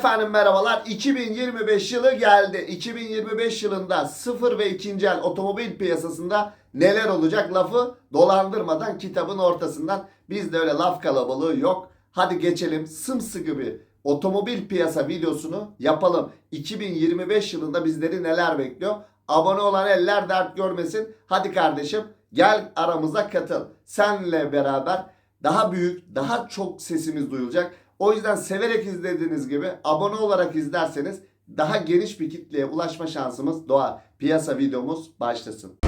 Efendim merhabalar. 2025 yılı geldi. 2025 yılında sıfır ve ikinci el otomobil piyasasında neler olacak lafı dolandırmadan kitabın ortasından bizde öyle laf kalabalığı yok. Hadi geçelim sımsıkı bir otomobil piyasa videosunu yapalım. 2025 yılında bizleri neler bekliyor? Abone olan eller dert görmesin. Hadi kardeşim gel aramıza katıl. Senle beraber daha büyük, daha çok sesimiz duyulacak. O yüzden severek izlediğiniz gibi abone olarak izlerseniz daha geniş bir kitleye ulaşma şansımız doğar. Piyasa videomuz başlasın.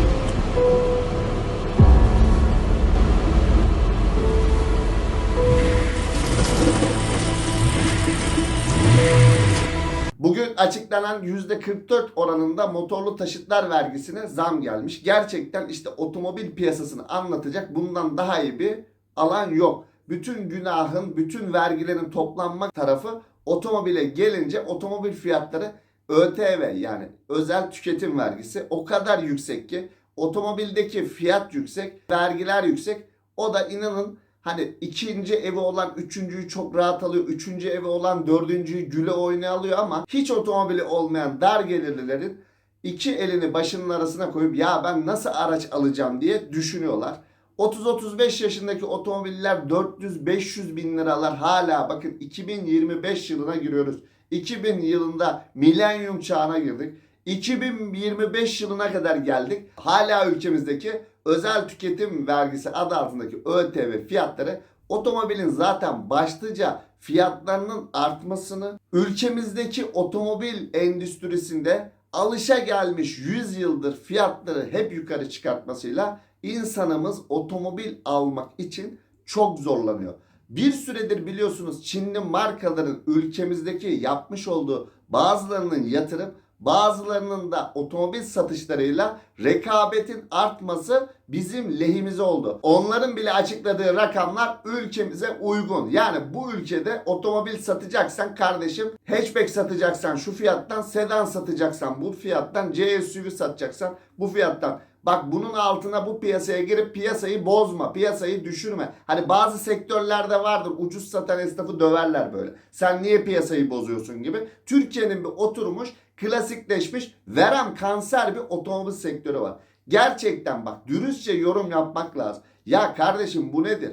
Bugün açıklanan %44 oranında motorlu taşıtlar vergisine zam gelmiş. Gerçekten işte otomobil piyasasını anlatacak bundan daha iyi bir alan yok. Bütün günahın, bütün vergilerin toplanma tarafı otomobile gelince otomobil fiyatları ÖTV yani özel tüketim vergisi o kadar yüksek ki otomobildeki fiyat yüksek, vergiler yüksek. O da inanın hani ikinci evi olan üçüncüyü çok rahat alıyor. Üçüncü evi olan dördüncüyü güle oynaya alıyor ama hiç otomobili olmayan dar gelirlilerin iki elini başının arasına koyup ya ben nasıl araç alacağım diye düşünüyorlar. 30-35 yaşındaki otomobiller 400-500 bin liralar hala bakın 2025 yılına giriyoruz. 2000 yılında milenyum çağına girdik. 2025 yılına kadar geldik. Hala ülkemizdeki özel tüketim vergisi adı altındaki ÖTV fiyatları otomobilin zaten başlıca fiyatlarının artmasını ülkemizdeki otomobil endüstrisinde alışa gelmiş 100 yıldır fiyatları hep yukarı çıkartmasıyla insanımız otomobil almak için çok zorlanıyor. Bir süredir biliyorsunuz Çinli markaların ülkemizdeki yapmış olduğu bazılarının yatırım bazılarının da otomobil satışlarıyla rekabetin artması bizim lehimize oldu. Onların bile açıkladığı rakamlar ülkemize uygun. Yani bu ülkede otomobil satacaksan kardeşim hatchback satacaksan şu fiyattan, sedan satacaksan bu fiyattan, CSUV satacaksan bu fiyattan. Bak bunun altına bu piyasaya girip piyasayı bozma, piyasayı düşürme. Hani bazı sektörlerde vardır ucuz satan esnafı döverler böyle. Sen niye piyasayı bozuyorsun gibi. Türkiye'nin bir oturmuş, klasikleşmiş, verem kanser bir otomobil sektörü var. Gerçekten bak dürüstçe yorum yapmak lazım. Ya kardeşim bu nedir?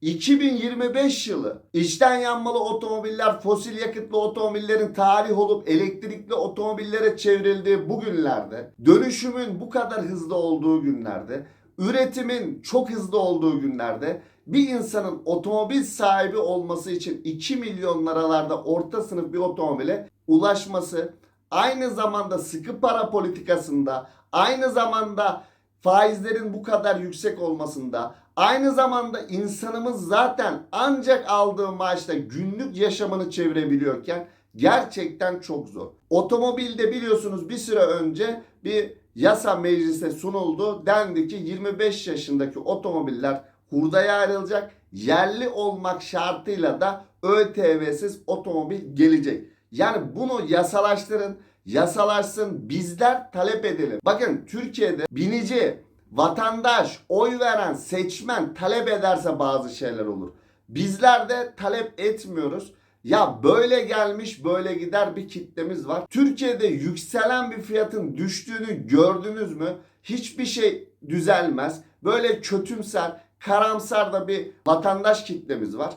2025 yılı içten yanmalı otomobiller fosil yakıtlı otomobillerin tarih olup elektrikli otomobillere çevrildiği bu günlerde dönüşümün bu kadar hızlı olduğu günlerde üretimin çok hızlı olduğu günlerde bir insanın otomobil sahibi olması için 2 milyon liralarda orta sınıf bir otomobile ulaşması aynı zamanda sıkı para politikasında aynı zamanda faizlerin bu kadar yüksek olmasında aynı zamanda insanımız zaten ancak aldığı maaşla günlük yaşamını çevirebiliyorken gerçekten çok zor. Otomobilde biliyorsunuz bir süre önce bir yasa meclise sunuldu. Dendi ki 25 yaşındaki otomobiller hurdaya ayrılacak. Yerli olmak şartıyla da ÖTV'siz otomobil gelecek. Yani bunu yasalaştırın, yasalaşsın, bizler talep edelim. Bakın Türkiye'de binici, vatandaş, oy veren, seçmen talep ederse bazı şeyler olur. Bizler de talep etmiyoruz. Ya böyle gelmiş böyle gider bir kitlemiz var. Türkiye'de yükselen bir fiyatın düştüğünü gördünüz mü? Hiçbir şey düzelmez. Böyle kötümser, karamsar da bir vatandaş kitlemiz var.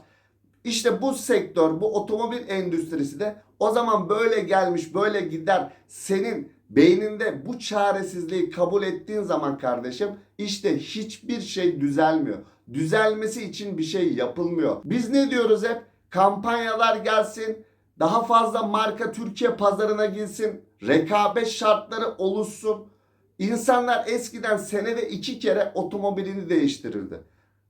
İşte bu sektör, bu otomobil endüstrisi de o zaman böyle gelmiş, böyle gider. Senin beyninde bu çaresizliği kabul ettiğin zaman kardeşim işte hiçbir şey düzelmiyor. Düzelmesi için bir şey yapılmıyor. Biz ne diyoruz hep? Kampanyalar gelsin, daha fazla marka Türkiye pazarına girsin, rekabet şartları oluşsun. İnsanlar eskiden senede iki kere otomobilini değiştirirdi.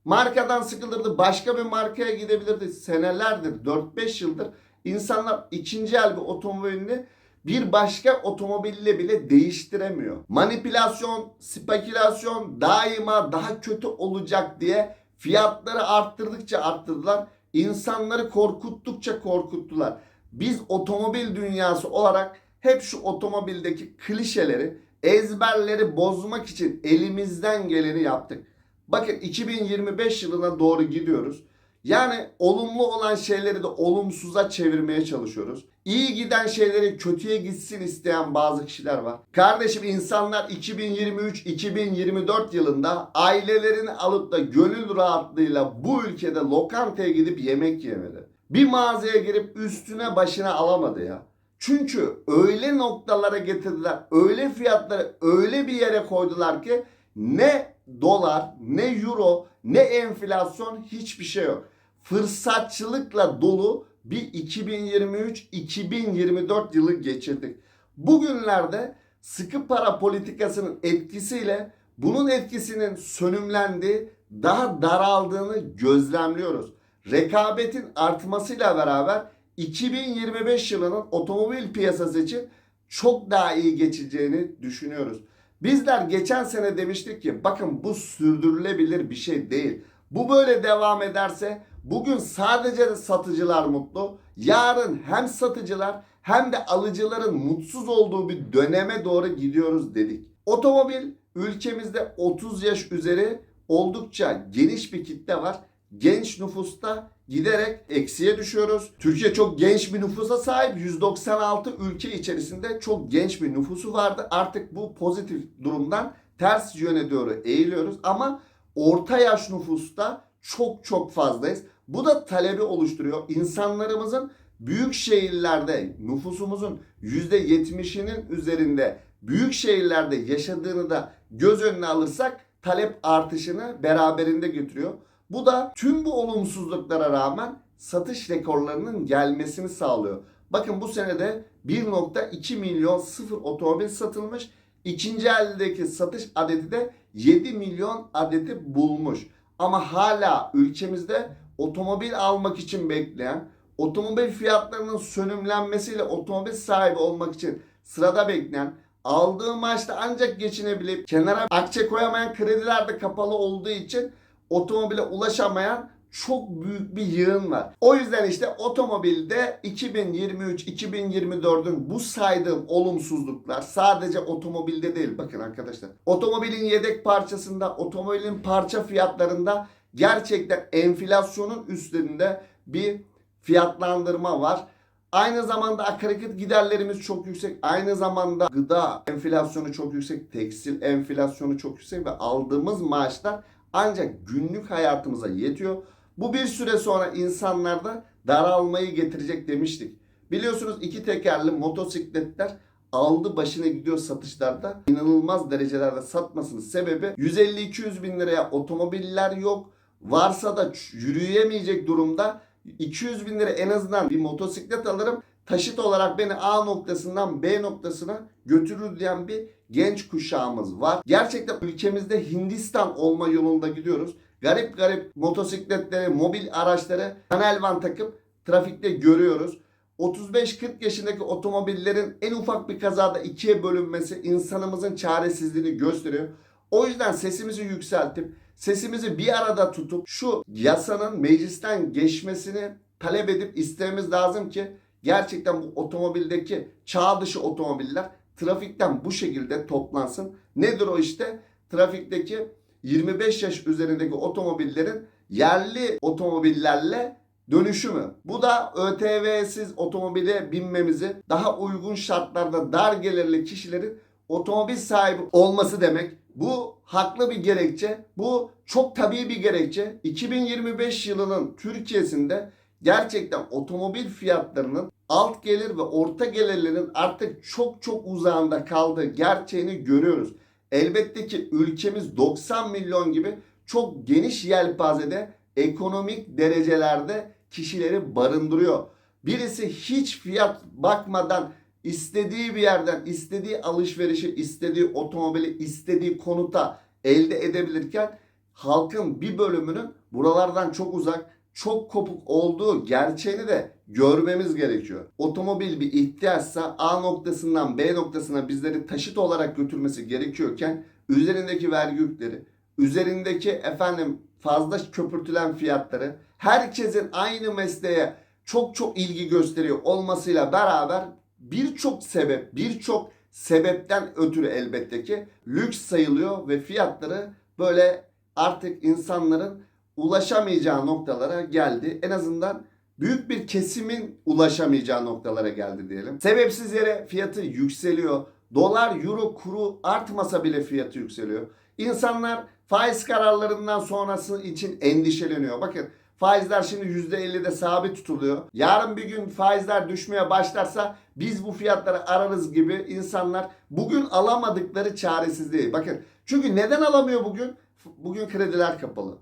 Markadan sıkılırdı başka bir markaya gidebilirdi. Senelerdir 4-5 yıldır insanlar ikinci el bir otomobilini bir başka otomobille bile değiştiremiyor. Manipülasyon, spekülasyon daima daha kötü olacak diye fiyatları arttırdıkça arttırdılar. İnsanları korkuttukça korkuttular. Biz otomobil dünyası olarak hep şu otomobildeki klişeleri, ezberleri bozmak için elimizden geleni yaptık. Bakın 2025 yılına doğru gidiyoruz. Yani olumlu olan şeyleri de olumsuza çevirmeye çalışıyoruz. İyi giden şeyleri kötüye gitsin isteyen bazı kişiler var. Kardeşim insanlar 2023-2024 yılında ailelerini alıp da gönül rahatlığıyla bu ülkede lokantaya gidip yemek yemedi. Bir mağazaya girip üstüne başına alamadı ya. Çünkü öyle noktalara getirdiler, öyle fiyatları öyle bir yere koydular ki ne dolar, ne euro, ne enflasyon hiçbir şey yok. Fırsatçılıkla dolu bir 2023-2024 yılı geçirdik. Bugünlerde sıkı para politikasının etkisiyle bunun etkisinin sönümlendiği, daha daraldığını gözlemliyoruz. Rekabetin artmasıyla beraber 2025 yılının otomobil piyasası için çok daha iyi geçeceğini düşünüyoruz. Bizler geçen sene demiştik ki bakın bu sürdürülebilir bir şey değil. Bu böyle devam ederse bugün sadece de satıcılar mutlu. Yarın hem satıcılar hem de alıcıların mutsuz olduğu bir döneme doğru gidiyoruz dedik. Otomobil ülkemizde 30 yaş üzeri oldukça geniş bir kitle var. Genç nüfusta giderek eksiye düşüyoruz. Türkiye çok genç bir nüfusa sahip. 196 ülke içerisinde çok genç bir nüfusu vardı. Artık bu pozitif durumdan ters yöne doğru eğiliyoruz. Ama orta yaş nüfusta çok çok fazlayız. Bu da talebi oluşturuyor. İnsanlarımızın büyük şehirlerde nüfusumuzun %70'inin üzerinde büyük şehirlerde yaşadığını da göz önüne alırsak talep artışını beraberinde götürüyor. Bu da tüm bu olumsuzluklara rağmen satış rekorlarının gelmesini sağlıyor. Bakın bu senede 1.2 milyon sıfır otomobil satılmış. İkinci eldeki satış adeti de 7 milyon adeti bulmuş. Ama hala ülkemizde otomobil almak için bekleyen, otomobil fiyatlarının sönümlenmesiyle otomobil sahibi olmak için sırada bekleyen, aldığı maaşla ancak geçinebilip kenara akçe koyamayan krediler de kapalı olduğu için otomobile ulaşamayan çok büyük bir yığın var. O yüzden işte otomobilde 2023-2024'ün bu saydığım olumsuzluklar sadece otomobilde değil bakın arkadaşlar. Otomobilin yedek parçasında, otomobilin parça fiyatlarında gerçekten enflasyonun üstünde bir fiyatlandırma var. Aynı zamanda akaryakıt giderlerimiz çok yüksek. Aynı zamanda gıda enflasyonu çok yüksek. Tekstil enflasyonu çok yüksek ve aldığımız maaşlar ancak günlük hayatımıza yetiyor. Bu bir süre sonra insanlarda daralmayı getirecek demiştik. Biliyorsunuz iki tekerli motosikletler aldı başına gidiyor satışlarda. İnanılmaz derecelerde satmasının sebebi 150-200 bin liraya otomobiller yok. Varsa da yürüyemeyecek durumda 200 bin lira en azından bir motosiklet alırım. Taşıt olarak beni A noktasından B noktasına götürür diyen bir genç kuşağımız var. Gerçekten ülkemizde Hindistan olma yolunda gidiyoruz. Garip garip motosikletleri, mobil araçları panel van takıp trafikte görüyoruz. 35-40 yaşındaki otomobillerin en ufak bir kazada ikiye bölünmesi insanımızın çaresizliğini gösteriyor. O yüzden sesimizi yükseltip sesimizi bir arada tutup şu yasanın meclisten geçmesini talep edip istememiz lazım ki gerçekten bu otomobildeki çağ dışı otomobiller trafikten bu şekilde toplansın. Nedir o işte? Trafikteki 25 yaş üzerindeki otomobillerin yerli otomobillerle dönüşümü. Bu da ÖTV'siz otomobile binmemizi daha uygun şartlarda dar gelirli kişilerin otomobil sahibi olması demek. Bu haklı bir gerekçe. Bu çok tabii bir gerekçe. 2025 yılının Türkiye'sinde gerçekten otomobil fiyatlarının alt gelir ve orta gelirlerin artık çok çok uzağında kaldığı gerçeğini görüyoruz. Elbette ki ülkemiz 90 milyon gibi çok geniş yelpazede ekonomik derecelerde kişileri barındırıyor. Birisi hiç fiyat bakmadan istediği bir yerden istediği alışverişi, istediği otomobili, istediği konuta elde edebilirken halkın bir bölümünün buralardan çok uzak, çok kopuk olduğu gerçeğini de görmemiz gerekiyor. Otomobil bir ihtiyaçsa A noktasından B noktasına bizleri taşıt olarak götürmesi gerekiyorken üzerindeki vergi yükleri, üzerindeki efendim fazla köpürtülen fiyatları, herkesin aynı mesleğe çok çok ilgi gösteriyor olmasıyla beraber birçok sebep, birçok sebepten ötürü elbette ki lüks sayılıyor ve fiyatları böyle artık insanların ulaşamayacağı noktalara geldi. En azından büyük bir kesimin ulaşamayacağı noktalara geldi diyelim. Sebepsiz yere fiyatı yükseliyor. Dolar, euro kuru artmasa bile fiyatı yükseliyor. İnsanlar faiz kararlarından sonrası için endişeleniyor. Bakın faizler şimdi %50'de sabit tutuluyor. Yarın bir gün faizler düşmeye başlarsa biz bu fiyatları ararız gibi insanlar bugün alamadıkları çaresizliği. Bakın çünkü neden alamıyor bugün? Bugün krediler kapalı.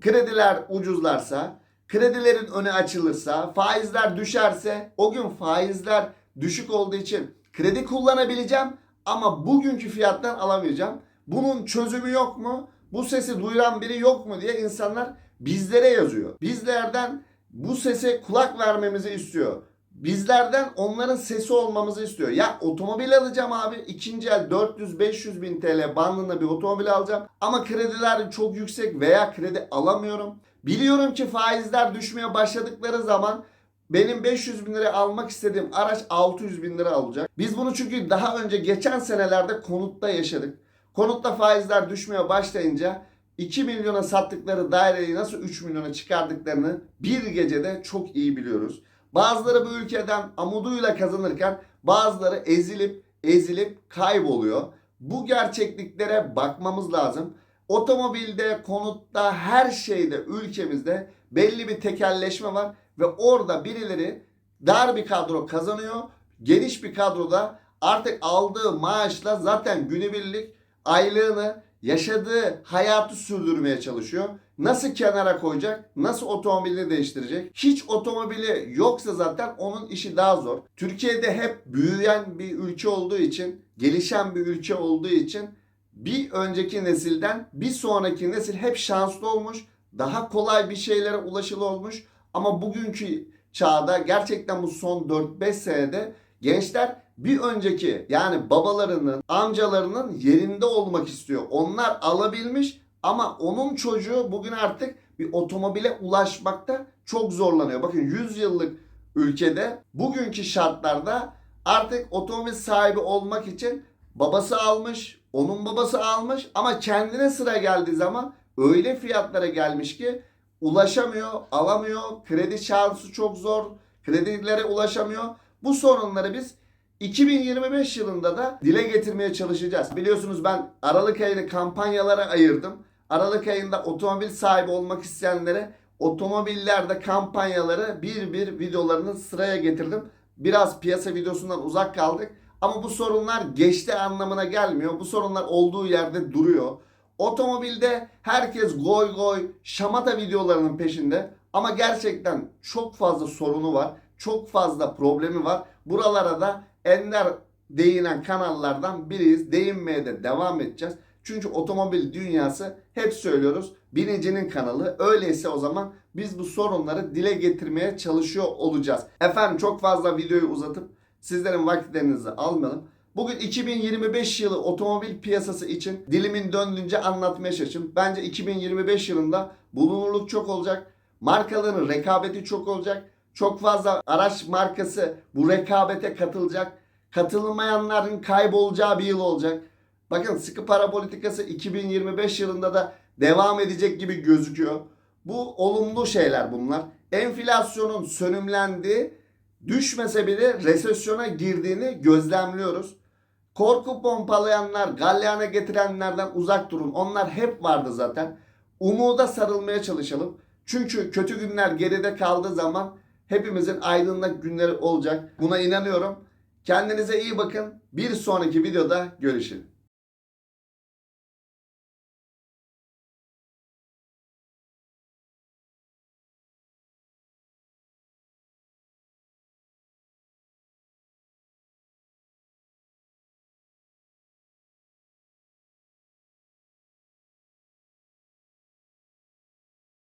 Krediler ucuzlarsa, kredilerin önü açılırsa, faizler düşerse o gün faizler düşük olduğu için kredi kullanabileceğim ama bugünkü fiyattan alamayacağım. Bunun çözümü yok mu? Bu sesi duyuran biri yok mu diye insanlar bizlere yazıyor. Bizlerden bu sese kulak vermemizi istiyor. Bizlerden onların sesi olmamızı istiyor. Ya otomobil alacağım abi. ikinci el 400-500 bin TL bandında bir otomobil alacağım. Ama krediler çok yüksek veya kredi alamıyorum. Biliyorum ki faizler düşmeye başladıkları zaman benim 500 bin liraya almak istediğim araç 600 bin lira alacak. Biz bunu çünkü daha önce geçen senelerde konutta yaşadık. Konutta faizler düşmeye başlayınca 2 milyona sattıkları daireyi nasıl 3 milyona çıkardıklarını bir gecede çok iyi biliyoruz. Bazıları bu ülkeden amuduyla kazanırken bazıları ezilip ezilip kayboluyor. Bu gerçekliklere bakmamız lazım. Otomobilde, konutta, her şeyde ülkemizde belli bir tekelleşme var ve orada birileri dar bir kadro kazanıyor. Geniş bir kadroda artık aldığı maaşla zaten günübirlik aylığını yaşadığı hayatı sürdürmeye çalışıyor. Nasıl kenara koyacak? Nasıl otomobilini değiştirecek? Hiç otomobili yoksa zaten onun işi daha zor. Türkiye'de hep büyüyen bir ülke olduğu için, gelişen bir ülke olduğu için bir önceki nesilden bir sonraki nesil hep şanslı olmuş. Daha kolay bir şeylere ulaşılı olmuş. Ama bugünkü çağda gerçekten bu son 4-5 senede gençler bir önceki yani babalarının, amcalarının yerinde olmak istiyor. Onlar alabilmiş ama onun çocuğu bugün artık bir otomobile ulaşmakta çok zorlanıyor. Bakın 100 yıllık ülkede bugünkü şartlarda artık otomobil sahibi olmak için babası almış, onun babası almış ama kendine sıra geldiği zaman öyle fiyatlara gelmiş ki ulaşamıyor, alamıyor. Kredi şansı çok zor. Kredilere ulaşamıyor. Bu sorunları biz 2025 yılında da dile getirmeye çalışacağız. Biliyorsunuz ben Aralık ayını kampanyalara ayırdım. Aralık ayında otomobil sahibi olmak isteyenlere otomobillerde kampanyaları bir bir videolarını sıraya getirdim. Biraz piyasa videosundan uzak kaldık. Ama bu sorunlar geçti anlamına gelmiyor. Bu sorunlar olduğu yerde duruyor. Otomobilde herkes goy goy şamata videolarının peşinde. Ama gerçekten çok fazla sorunu var. Çok fazla problemi var. Buralara da Ender değinen kanallardan biriyiz. Değinmeye de devam edeceğiz. Çünkü otomobil dünyası hep söylüyoruz binicinin kanalı. Öyleyse o zaman biz bu sorunları dile getirmeye çalışıyor olacağız. Efendim çok fazla videoyu uzatıp sizlerin vakitlerinizi almayalım. Bugün 2025 yılı otomobil piyasası için dilimin döndüğünce anlatmaya çalışıyorum. Bence 2025 yılında bulunurluk çok olacak. Markaların rekabeti çok olacak. Çok fazla araç markası bu rekabete katılacak. Katılmayanların kaybolacağı bir yıl olacak. Bakın sıkı para politikası 2025 yılında da devam edecek gibi gözüküyor. Bu olumlu şeyler bunlar. Enflasyonun sönümlendiği, düşmese bile resesyona girdiğini gözlemliyoruz. Korku pompalayanlar, galyana getirenlerden uzak durun. Onlar hep vardı zaten. Umuda sarılmaya çalışalım. Çünkü kötü günler geride kaldığı zaman hepimizin aydınlık günleri olacak. Buna inanıyorum. Kendinize iyi bakın. Bir sonraki videoda görüşelim.